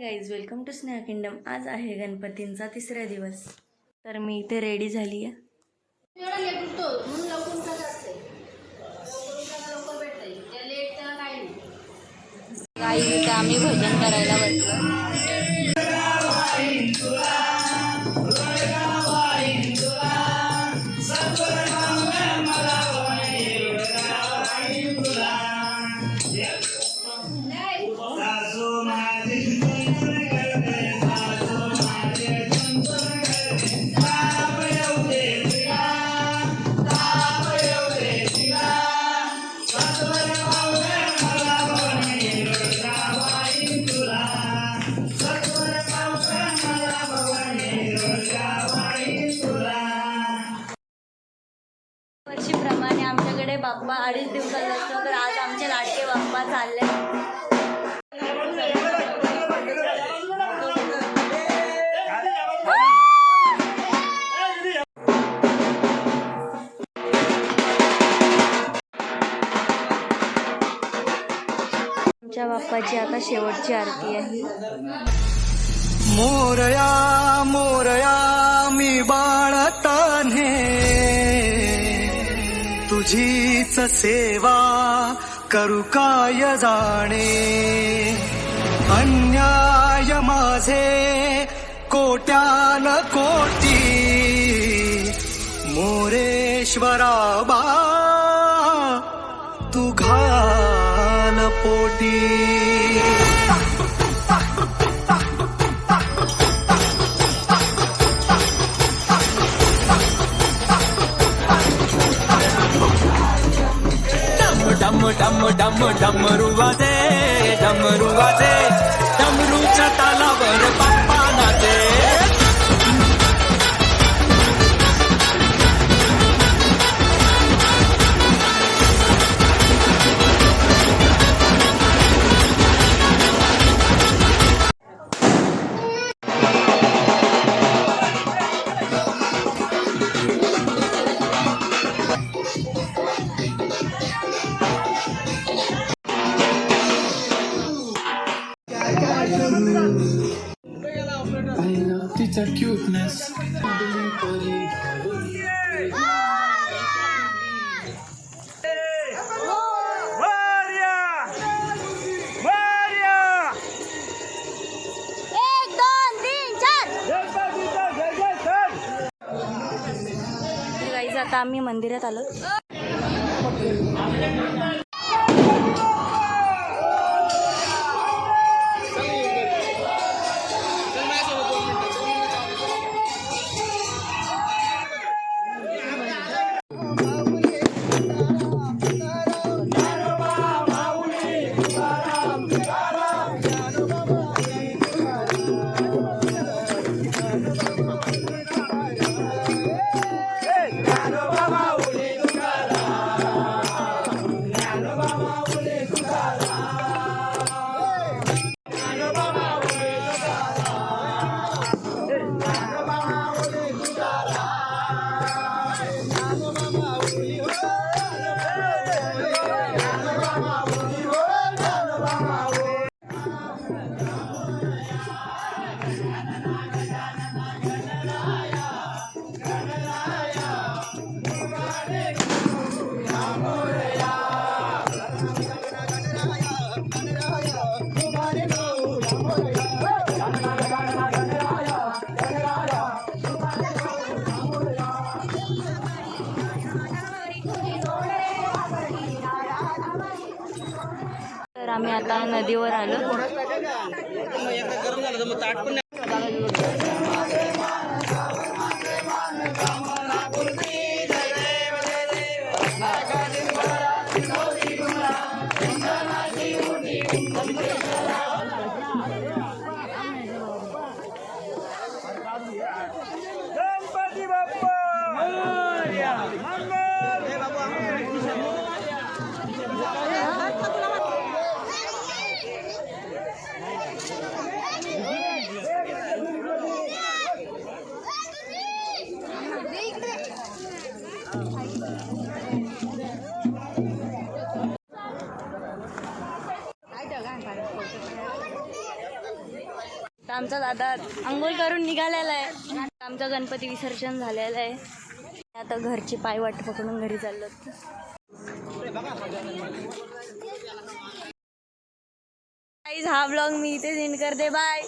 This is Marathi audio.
Guys welcome to Sneha kingdom आज आहे गणपतींचा तिसरा दिवस. तर मी इथे रेडी झाली आहे एवढा लेट उठतो म्हणून वर्षीप्रमाणे आमच्याकडे बाप्पा अडीच दिवसाचा असतो तर आज आमचे लाडके बाप्पा चालले आमच्या बाप्पाची आता शेवटची आरती आहे. मोरया मोरया मी बाळताने तुझीच सेवा करू काय जाणे? अन्याय माझे कोट्यान कोटी. मोरेश्वरा बा तू ડમ ડમ ડમ ડમરુવા દે ડમરુવા દે ડમરુ ચા तिचा क्यूटनेस आता आम्ही मंदिरात आलो. तर आम्ही आता नदीवर आलो. ताट पण आमचा दादा आंघोळ करून निघालेला आहे. आमचा गणपती विसर्जन झालेलं आहे. आता घरची पाय वाट पकडून घरी चाललो हा ब्लॉग मी इथे सेंड करते. बाय